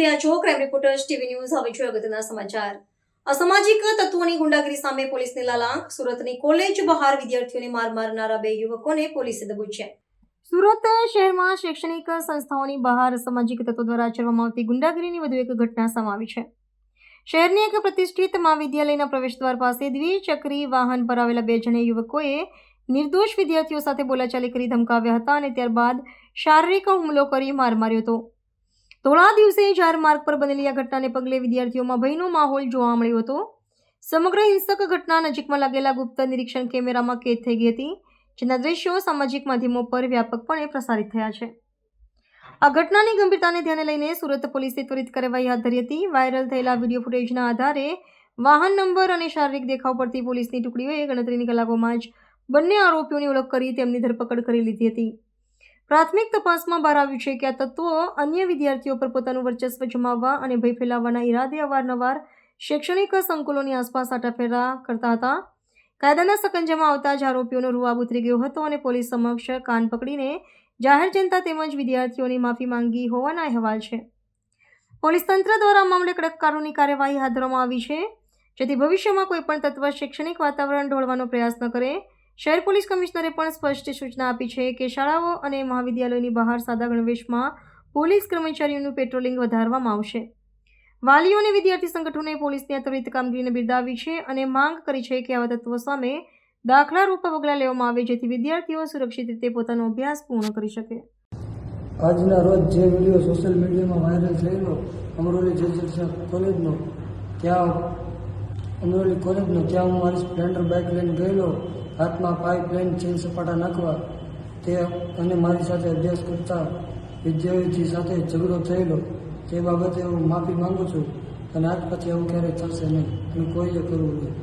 રહ્યા છો. Crime reporters TV news હવે જોઈએ અગત્યના સમાચાર. અસામાજિક તત્વોની ગુંડાગીરી સામે પોલીસને લાલાંક. સુરતની કોલેજ બહાર વિદ્યાર્થીઓને માર મારનારા બે યુવકોને પોલીસે દબોચ્યા. સુરત શહેરમાં શૈક્ષણિક સંસ્થાઓની બહાર સામાજિક તત્વો દ્વારા આચરવામાં આવતી ગુંડાગીરીની વધુ એક ઘટના સમાવી છે. શહેરની એક પ્રતિષ્ઠિત મહાવિદ્યાલયના પ્રવેશદ્વાર પાસે દ્વિચક્રી વાહન પર આવેલા બે જણ યુવકોએ નિર્દોષ વિદ્યાર્થીઓ સાથે બોલાચાલી કરી ધમકાવ્યા હતા અને ત્યારબાદ શારીરિક હુમલો કરી માર માર્યો હતો. ધોળા દિવસે જાહેર માર્ગ પર બનેલી આ ઘટનાને પગલે વિદ્યાર્થીઓમાં ભયનો માહોલ જોવા મળ્યો હતો. સમગ્ર હિંસક ઘટના નજીકમાં લાગેલા ગુપ્ત નિરીક્ષણ કેમેરામાં કેદ થઈ ગઈ હતી, જેના દ્રશ્યો સામાજિક માધ્યમો પર વ્યાપકપણે પ્રસારિત થયા છે. આ ઘટનાની ગંભીરતાને ધ્યાને લઈને સુરત પોલીસે ત્વરિત કાર્યવાહી હાથ ધરી હતી. વાયરલ થયેલા વીડિયો ફૂટેજના આધારે વાહન નંબર અને શારીરિક દેખાવ પરથી પોલીસની ટુકડીઓએ ગણતરીની કલાકોમાં જ બંને આરોપીઓની ઓળખ કરી તેમની ધરપકડ કરી લીધી હતી. પ્રાથમિક તપાસમાં બહાર આવ્યું છે કે આ તત્વો અન્ય વિદ્યાર્થીઓ પર પોતાનું વર્ચસ્વ જમાવવા અને ભય ફેલાવવાના ઈરાદે અવારનવાર શૈક્ષણિક સંકુલોની આસપાસ આટાફેરા કરતા હતા. કાયદાના સકંજામાં આવતા જ આરોપીઓનો રૂઆબ ઉતરી ગયો હતો અને પોલીસ સમક્ષ કાન પકડીને જાહેર જનતા તેમજ વિદ્યાર્થીઓની માફી માંગી હોવાના અહેવાલ છે. પોલીસ તંત્ર દ્વારા મામલે કડક કાનૂની કાર્યવાહી હાથ ધરવામાં આવી છે, જેથી ભવિષ્યમાં કોઈપણ તત્વ શૈક્ષણિક વાતાવરણ ઢોળવાનો પ્રયાસ ન કરે શહેર પોલીસ કમિશનરે પણ સ્પષ્ટ સૂચના આપી છે કે શાળાઓ અને મહાવિદ્યાલયોની બહાર સાદા ગણવેશમાં પોલીસ કર્મચારીઓનું પેટ્રોલિંગ વધારવામાં આવશે. વાલીઓ અને વિદ્યાર્થી સંગઠનોએ પોલીસની આ ત્વરિત કામગીરીને બિરદાવી છે અને માંગ કરી છે કે આવા તત્વો સામે દાખલારૂપ પગલાં લેવામાં આવે જેથી વિદ્યાર્થીઓ સુરક્ષિત રીતે પોતાનો અભ્યાસ પૂર્ણ કરી શકે. આજના રોજ જે વીડિયો સોશિયલ મીડિયામાં વાયરલ થયેલો, અમરોલી જેજલ કોલેજનો, ત્યાં અમરોલી કોલેજનો, ત્યાં હું મારી સ્પ્લેન્ડર બાઇક લઈને ગયેલો હાથમાં પાઇપ લઈને ચેન સપાટા નાખવા તે અને મારી સાથે અભ્યાસ કરતા વિદ્યાર્થી સાથે ઝઘડો થયેલો. તે બાબતે હું માફી માંગુ છું અને આજ પછી એવું ક્યારેય થશે નહીં અને કોઈએ કરવું નહીં.